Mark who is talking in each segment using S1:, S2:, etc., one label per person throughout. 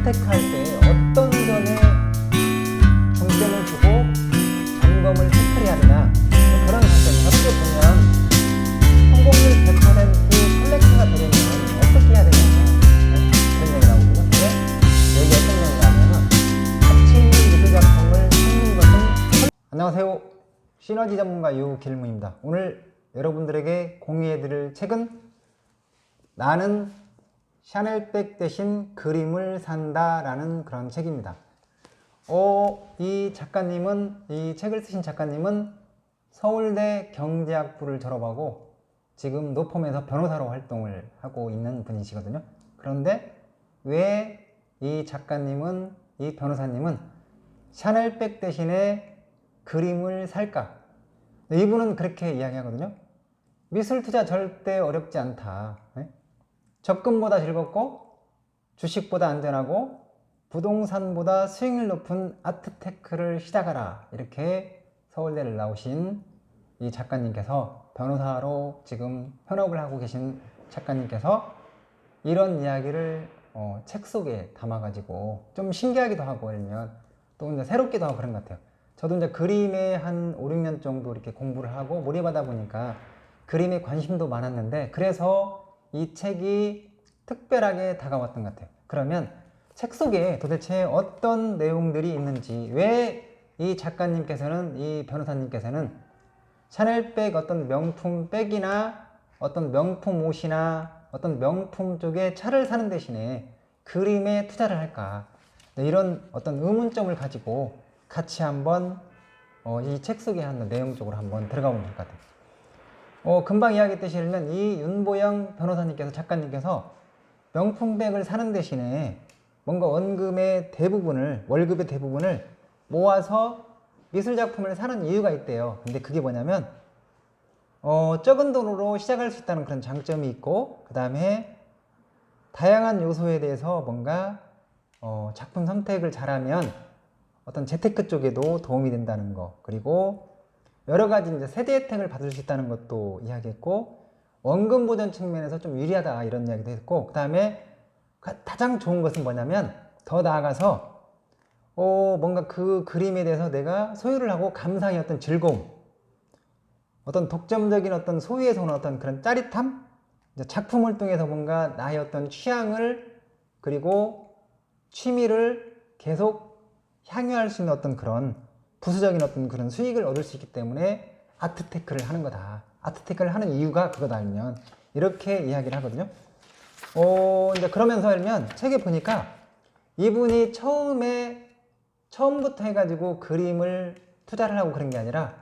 S1: 아트테크 할때 어떤 점에 중점을 두고 점검을 해야 되나 그런 관점에서 어떻게 보면 성공률 100% 컬렉터가 되려면 어떻게 해야 네? 그런 얘기 나오거든요. 근데 여기 어떤 얘기가 나오냐면 가치 있는 미술 작품을 찾는 것은 안녕하세요. 시너지 전문가 유길무입니다. 오늘 여러분들에게 공유해드릴 책은 나는 샤넬백 대신 그림을 산다 라는 그런 책입니다. 어, 이 작가님은 이 책을 쓰신 작가님은 서울대 경제학부를 졸업하고 지금 노폼에서 변호사로 활동을 하고 있는 분이시거든요. 그런데 왜 이 작가님은 이 변호사님은 샤넬백 대신에 그림을 살까? 이분은 그렇게 이야기하거든요. 미술 투자 절대 어렵지 않다. 네? 적금보다 즐겁고 주식보다 안전하고 부동산보다 수익률 높은 아트테크를 시작하라. 이렇게 서울대를 나오신 이 작가님께서 변호사로 지금 현업을 하고 계신 작가님께서 이런 이야기를 어, 책 속에 담아가지고 좀 신기하기도 하고 아니면 또 이제 새롭기도 하고 그런 것 같아요. 저도 이제 그림에 한 5, 6년 정도 이렇게 공부를 하고 몰입하다 보니까 그림에 관심도 많았는데 그래서 이 책이 특별하게 다가왔던 것 같아요. 그러면 책 속에 도대체 어떤 내용들이 있는지 왜 이 작가님께서는 이 변호사님께서는 샤넬백 어떤 명품 백이나 어떤 명품 옷이나 어떤 명품 쪽에 차를 사는 대신에 그림에 투자를 할까 네, 이런 어떤 의문점을 가지고 같이 한번 어, 이책 속에 하는 내용 쪽으로 한번 들어가 보면 될 것 같아요. 어, 금방 이야기했듯이 일면 이 윤보영 변호사님께서 작가님께서 명품백을 사는 대신에 뭔가 원금의 대부분을 월급의 대부분을 모아서 미술 작품을 사는 이유가 있대요. 근데 그게 뭐냐면 어, 적은 돈으로 시작할 수 있다는 그런 장점이 있고 그 다음에 다양한 요소에 대해서 뭔가 어, 작품 선택을 잘하면 어떤 재테크 쪽에도 도움이 된다는 거 그리고 여러 가지 이제 세대 혜택을 받을 수 있다는 것도 이야기했고 원금 보전 측면에서 좀 유리하다 이런 이야기도 했고 그 다음에 가장 좋은 것은 뭐냐면 더 나아가서 어, 뭔가 그 그림에 대해서 내가 소유를 하고 감상의 어떤 즐거움 어떤 독점적인 어떤 소유에서 오는 어떤 그런 짜릿함 작품을 통해서 뭔가 나의 어떤 취향을 그리고 취미를 계속 향유할 수 있는 어떤 그런 부수적인 어떤 그런 수익을 얻을 수 있기 때문에 아트테크를 하는 거다. 아트테크를 하는 이유가 그거다 알면 이렇게 이야기를 하거든요. 어, 이제 그러면서 알면 책에 보니까 이분이 처음에 처음부터 해가지고 그림을 투자를 하고 그런 게 아니라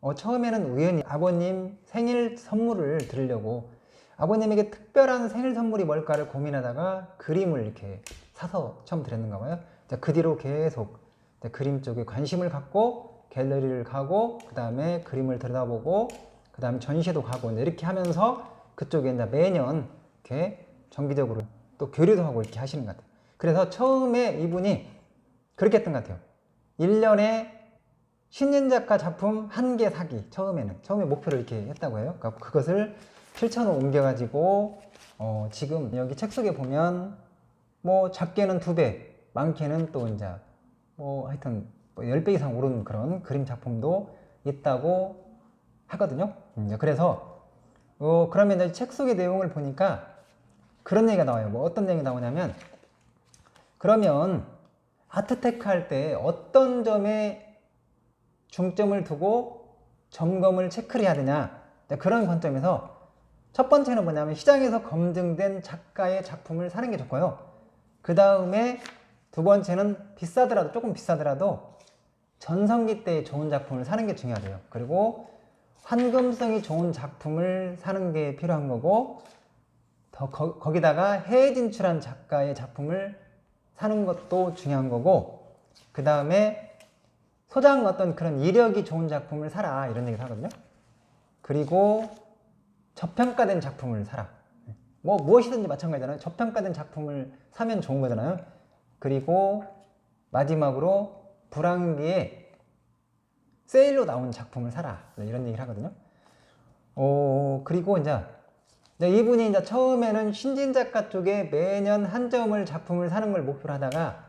S1: 어, 처음에는 우연히 아버님 생일 선물을 드리려고 아버님에게 특별한 생일 선물이 뭘까를 고민하다가 그림을 이렇게 사서 처음 드렸는가 봐요. 자, 그 뒤로 계속 그림 쪽에 관심을 갖고 갤러리를 가고 그 다음에 그림을 들여다보고 그 다음에 전시회도 가고 이렇게 하면서 그쪽에 이제 매년 이렇게 정기적으로 또 교류도 하고 이렇게 하시는 것 같아요. 그래서 처음에 이분이 그렇게 했던 것 같아요. 1년에 신인 작가 작품 한 개 사기 처음에는 처음에 목표를 이렇게 했다고 해요. 그러니까 그것을 실천으로 옮겨가지고 어, 지금 여기 책 속에 보면 뭐 작게는 두 배, 많게는 또 이제 뭐 하여튼 뭐 10배 이상 오른 그런 그림 작품도 있다고 하거든요. 음, 그래서 어, 그러면 책 속의 내용을 보니까 그런 얘기가 나와요. 뭐 어떤 얘기가 나오냐면 그러면 아트테크 할 때 어떤 점에 중점을 두고 점검을 체크를 해야 되냐 그런 관점에서 첫 번째는 뭐냐면 시장에서 검증된 작가의 작품을 사는 게 좋고요 그 다음에 두 번째는 비싸더라도 조금 비싸더라도 전성기 때의 좋은 작품을 사는 게 중요하대요 그리고 환금성이 좋은 작품을 사는 게 필요한 거고 더 거, 거기다가 해외 진출한 작가의 작품을 사는 것도 중요한 거고 그 다음에 소장 어떤 그런 이력이 좋은 작품을 사라 이런 얘기를 하거든요. 그리고 저평가된 작품을 사라. 뭐 무엇이든지 마찬가지잖아요. 저평가된 작품을 사면 좋은 거잖아요. 그리고 마지막으로 불황기에 세일로 나온 작품을 사라 이런 얘기를 하거든요. 어 그리고 이제 이분이 이제 처음에는 신진 작가 쪽에 매년 한 점을 작품을 사는 걸 목표로 하다가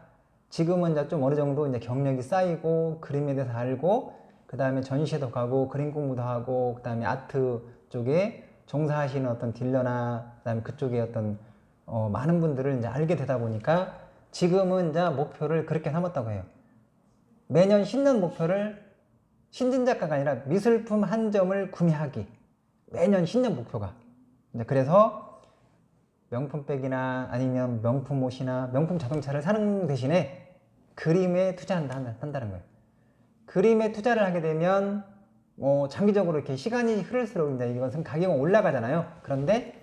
S1: 지금은 이제 좀 어느 정도 이제 경력이 쌓이고 그림에 대해서 알고 그 다음에 전시회도 가고 그림 공부도 하고 그 다음에 아트 쪽에 종사하시는 어떤 딜러나 그 다음에 그쪽에 어떤 어, 많은 분들을 이제 알게 되다 보니까 지금은 이제 목표를 그렇게 삼았다고 해요. 매년 신년 목표를 신진 작가가 아니라 미술품 한 점을 구매하기. 매년 신년 목표가. 그래서 명품백이나 아니면 명품 옷이나 명품 자동차를 사는 대신에 그림에 투자한다 한다- 한다는 거예요. 그림에 투자를 하게 되면 뭐 장기적으로 이렇게 시간이 흐를수록 이제 이것은 가격은 올라가잖아요. 그런데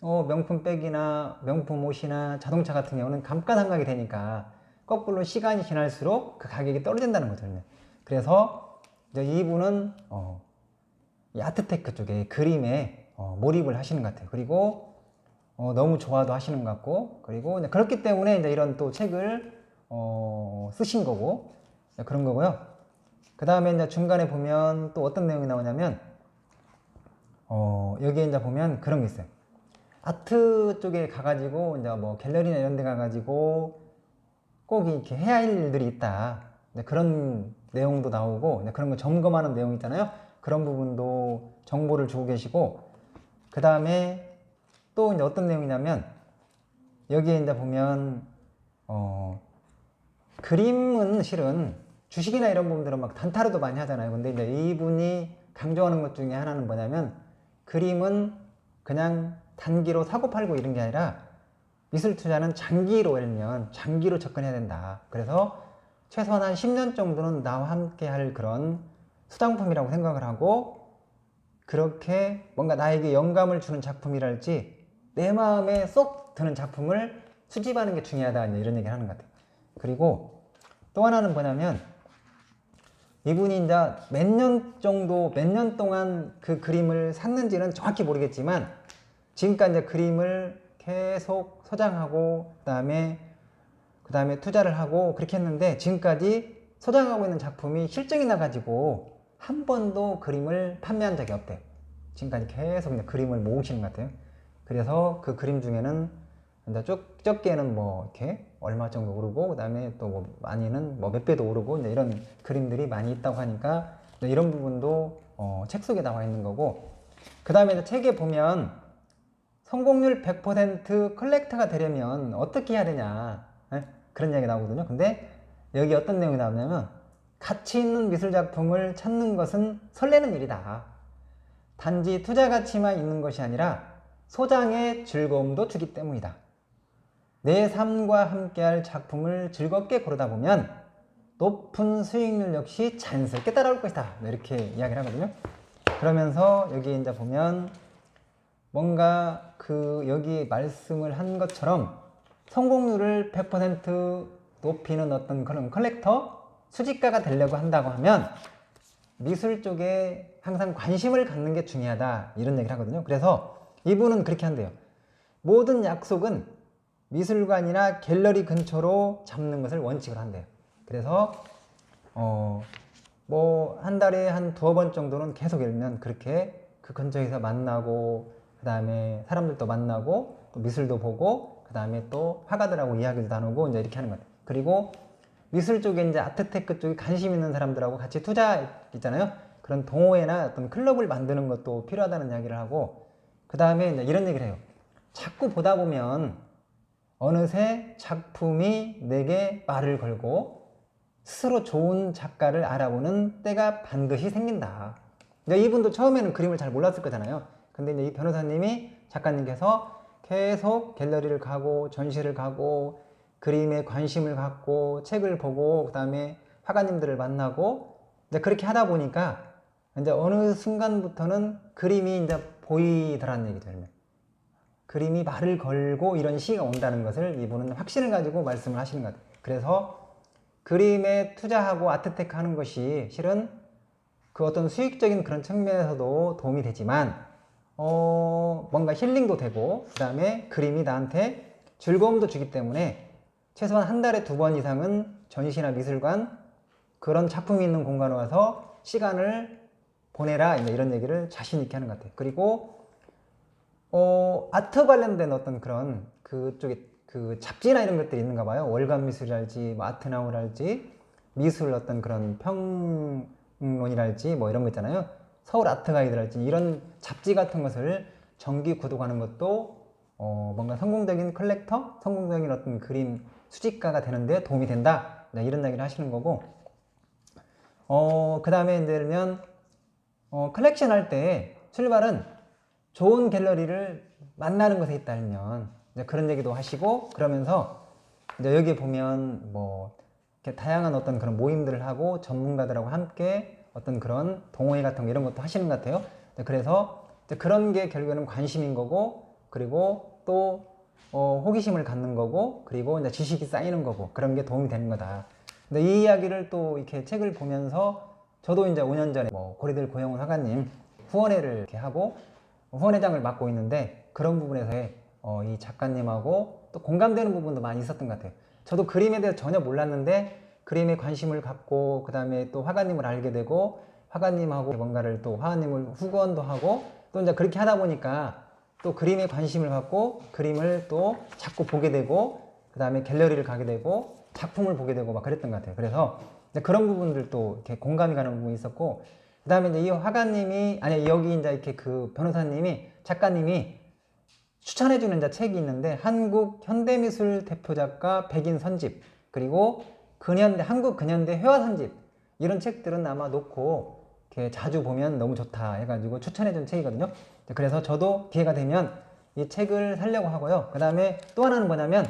S1: 어, 명품 백이나 명품 옷이나 자동차 같은 경우는 감가상각이 되니까 거꾸로 시간이 지날수록 그 가격이 떨어진다는 거거든요. 그래서 이제 이분은 어, 이 아트테크 쪽에 그림에 어, 몰입을 하시는 것 같아요. 그리고 어, 너무 좋아도 하시는 것 같고 그리고 이제 그렇기 때문에 이제 이런 또 책을 어, 쓰신 거고 그런 거고요. 그 다음에 이제 중간에 보면 또 어떤 내용이 나오냐면 어, 여기에 이제 보면 그런 게 있어요. 아트 쪽에 가가지고 이제 뭐 갤러리나 이런 데 가가지고 꼭 이렇게 해야 할 일들이 있다. 그런 내용도 나오고 그런 거 점검하는 내용 있잖아요. 그런 부분도 정보를 주고 계시고 그 다음에 또 이제 어떤 내용이냐면 여기에 이제 보면 어 그림은 실은 주식이나 이런 부분들은 막 단타로도 많이 하잖아요. 근데 이제 이분이 강조하는 것 중에 하나는 뭐냐면 그림은 그냥 단기로 사고 팔고 이런 게 아니라 미술 투자는 장기로 하면 장기로 접근해야 된다. 그래서 최소한 한 10년 정도는 나와 함께 할 그런 수장품이라고 생각을 하고 그렇게 뭔가 나에게 영감을 주는 작품이랄지 내 마음에 쏙 드는 작품을 수집하는 게 중요하다 이런 얘기를 하는 것 같아요. 그리고 또 하나는 뭐냐면 이분이 이제 몇 년 정도 몇 년 동안 그 그림을 샀는지는 정확히 모르겠지만 지금까지 이제 그림을 계속 소장하고 그 다음에 그 다음에 투자를 하고 그렇게 했는데 지금까지 소장하고 있는 작품이 실적이 나가지고 한 번도 그림을 판매한 적이 없대요. 지금까지 계속 이제 그림을 모으시는 것 같아요. 그래서 그 그림 중에는 이제 적, 적게는 뭐 이렇게 얼마 정도 오르고 그 다음에 또 뭐 많이는 뭐 몇 배도 오르고 이제 이런 그림들이 많이 있다고 하니까 이런 부분도 어, 책 속에 나와 있는 거고 그 다음에 이제 책에 보면 성공률 100% 컬렉터가 되려면 어떻게 해야 되냐 예? 그런 이야기 나오거든요. 근데 여기 어떤 내용이 나오냐면 가치 있는 미술 작품을 찾는 것은 설레는 일이다. 단지 투자 가치만 있는 것이 아니라 소장의 즐거움도 주기 때문이다. 내 삶과 함께할 작품을 즐겁게 고르다 보면 높은 수익률 역시 자연스럽게 따라올 것이다. 이렇게 이야기를 하거든요. 그러면서 여기 이제 보면 뭔가 그 여기 말씀을 한 것처럼 성공률을 100% 높이는 어떤 그런 컬렉터 수집가가 되려고 한다고 하면 미술 쪽에 항상 관심을 갖는 게 중요하다 이런 얘기를 하거든요. 그래서 이분은 그렇게 한대요. 모든 약속은 미술관이나 갤러리 근처로 잡는 것을 원칙으로 한대요. 그래서 어 뭐 한 달에 한 두어 번 정도는 계속 일면 그렇게 그 근처에서 만나고 그 다음에 사람들도 만나고 또 미술도 보고 그 다음에 또 화가들하고 이야기도 나누고 이제 이렇게 하는 것 같아요. 그리고 미술 쪽에 이제 아트테크 쪽에 관심 있는 사람들하고 같이 투자 있잖아요. 그런 동호회나 어떤 클럽을 만드는 것도 필요하다는 이야기를 하고 그 다음에 이런 얘기를 해요. 자꾸 보다 보면 어느새 작품이 내게 말을 걸고 스스로 좋은 작가를 알아보는 때가 반드시 생긴다. 이분도 처음에는 그림을 잘 몰랐을 거잖아요. 근데 이제 이 변호사님이 작가님께서 계속 갤러리를 가고 전시를 가고 그림에 관심을 갖고 책을 보고 그 다음에 화가님들을 만나고 이제 그렇게 하다 보니까 이제 어느 순간부터는 그림이 이제 보이더라는 얘기죠. 그림이 말을 걸고 이런 시기가 온다는 것을 이분은 확신을 가지고 말씀을 하시는 것 같아요. 그래서 그림에 투자하고 아트테크 하는 것이 실은 그 어떤 수익적인 그런 측면에서도 도움이 되지만 어 뭔가 힐링도 되고 그 다음에 그림이 나한테 즐거움도 주기 때문에 최소한 한 달에 두 번 이상은 전시나 미술관 그런 작품이 있는 공간에 와서 시간을 보내라 이런 얘기를 자신 있게 하는 것 같아요. 그리고 어, 아트 관련된 어떤 그런 그쪽에 그 잡지나 이런 것들이 있는가 봐요. 월간 미술이랄지, 뭐 아트나우랄지, 미술 어떤 그런 평론이랄지 뭐 이런 거 있잖아요. 서울 아트 가이드랄지 이런 잡지 같은 것을 정기 구독하는 것도 어, 뭔가 성공적인 컬렉터, 성공적인 어떤 그림 수집가가 되는데 도움이 된다. 네, 이런 얘기를 하시는 거고. 어, 그 다음에 이제 들면 어, 컬렉션 할 때 출발은 좋은 갤러리를 만나는 것에 있다면 그런 얘기도 하시고 그러면서 이제 여기 보면 뭐 이렇게 다양한 어떤 그런 모임들을 하고 전문가들하고 함께 어떤 그런 동호회 같은 거 이런 것도 하시는 것 같아요. 네, 그래서 그런 게 결국에는 관심인 거고 그리고 또 어, 호기심을 갖는 거고 그리고 이제 지식이 쌓이는 거고 그런 게 도움이 되는 거다. 근데 이 이야기를 또 이렇게 책을 보면서 저도 이제 5년 전에 뭐 고리들 고영훈 화가님 후원회를 이렇게 하고 후원회장을 맡고 있는데 그런 부분에서의 어, 이 작가님하고 또 공감되는 부분도 많이 있었던 것 같아요. 저도 그림에 대해서 전혀 몰랐는데 그림에 관심을 갖고 그 다음에 또 화가님을 알게 되고 화가님하고 뭔가를 또 화가님을 후원도 하고 또 이제 그렇게 하다 보니까 또 그림에 관심을 갖고 그림을 또 자꾸 보게 되고 그 다음에 갤러리를 가게 되고 작품을 보게 되고 막 그랬던 것 같아요. 그래서 그런 부분들도 이렇게 공감이 가는 부분이 있었고 그 다음에 이제 이 화가님이 아니 여기 이제 이렇게 그 변호사님이 작가님이 추천해주는 책이 있는데 한국 현대미술 대표 작가 백인 선집 그리고 근현대 한국 근현대 회화 선집 이런 책들은 아마 놓고 이렇게 자주 보면 너무 좋다 해가지고 추천해준 책이거든요. 그래서 저도 기회가 되면 이 책을 사려고 하고요. 그 다음에 또 하나는 뭐냐면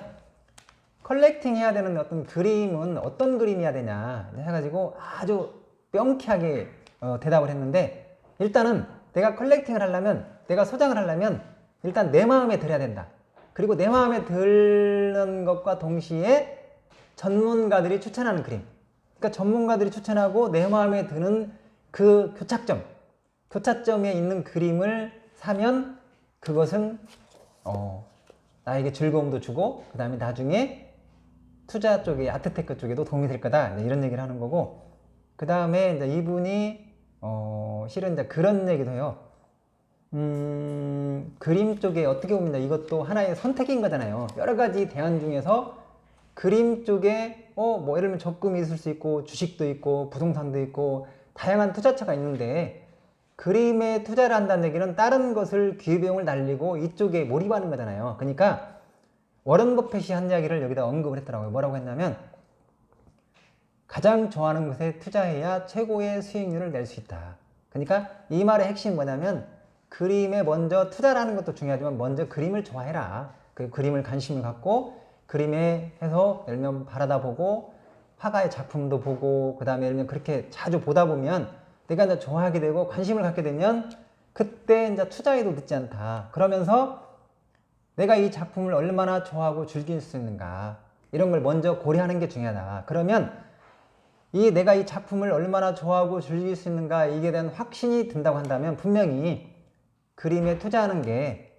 S1: 컬렉팅 해야 되는 어떤 그림은 어떤 그림이어야 되냐 해가지고 아주 명쾌하게 어, 대답을 했는데 일단은 내가 컬렉팅을 하려면 내가 소장을 하려면 일단 내 마음에 들어야 된다. 그리고 내 마음에 드는 것과 동시에 전문가들이 추천하는 그림. 그러니까 전문가들이 추천하고 내 마음에 드는 그 교착점, 교차점에 있는 그림을 사면 그것은 어, 나에게 즐거움도 주고 그 다음에 나중에 투자 쪽에 아트테크 쪽에도 도움이 될 거다 이런 얘기를 하는 거고 그 다음에 이분이 어, 실은 이제 그런 얘기도 해요. 음, 그림 쪽에 어떻게 보면 이것도 하나의 선택인 거잖아요. 여러 가지 대안 중에서 그림 쪽에 어, 뭐 예를 들면 적금이 있을 수 있고 주식도 있고 부동산도 있고 다양한 투자처가 있는데 그림에 투자를 한다는 얘기는 다른 것을 기회비용을 날리고 이쪽에 몰입하는 거잖아요. 그러니까 워런 버핏이 한 이야기를 여기다 언급을 했더라고요. 뭐라고 했냐면 가장 좋아하는 것에 투자해야 최고의 수익률을 낼 수 있다. 그러니까 이 말의 핵심이 뭐냐면 그림에 먼저 투자라는 것도 중요하지만 먼저 그림을 좋아해라. 그 그림을 관심을 갖고 그림에 해서 들면 바라다 보고 화가의 작품도 보고 그 다음에 들면 그렇게 자주 보다 보면 내가 이제 좋아하게 되고 관심을 갖게 되면 그때 이제 투자해도 늦지 않다. 그러면서 내가 이 작품을 얼마나 좋아하고 즐길 수 있는가 이런 걸 먼저 고려하는 게 중요하다. 그러면 이 내가 이 작품을 얼마나 좋아하고 즐길 수 있는가 이게 대한 확신이 든다고 한다면 분명히 그림에 투자하는 게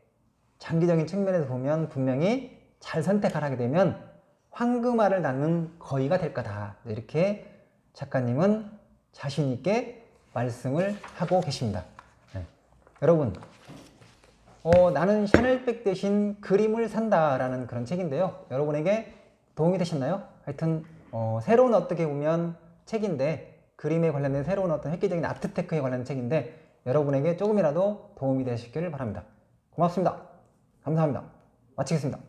S1: 장기적인 측면에서 보면 분명히 잘 선택을 하게 되면 황금알을 낳는 거의가 될 거다. 이렇게 작가님은 자신 있게 말씀을 하고 계십니다. 네. 여러분, 어, 나는 샤넬백 대신 그림을 산다 라는 그런 책인데요. 여러분에게 도움이 되셨나요? 하여튼 어, 새로운 어떻게 보면 책인데 그림에 관련된 새로운 어떤 획기적인 아트테크에 관련된 책인데 여러분에게 조금이라도 도움이 되셨기를 바랍니다. 고맙습니다. 감사합니다. 마치겠습니다.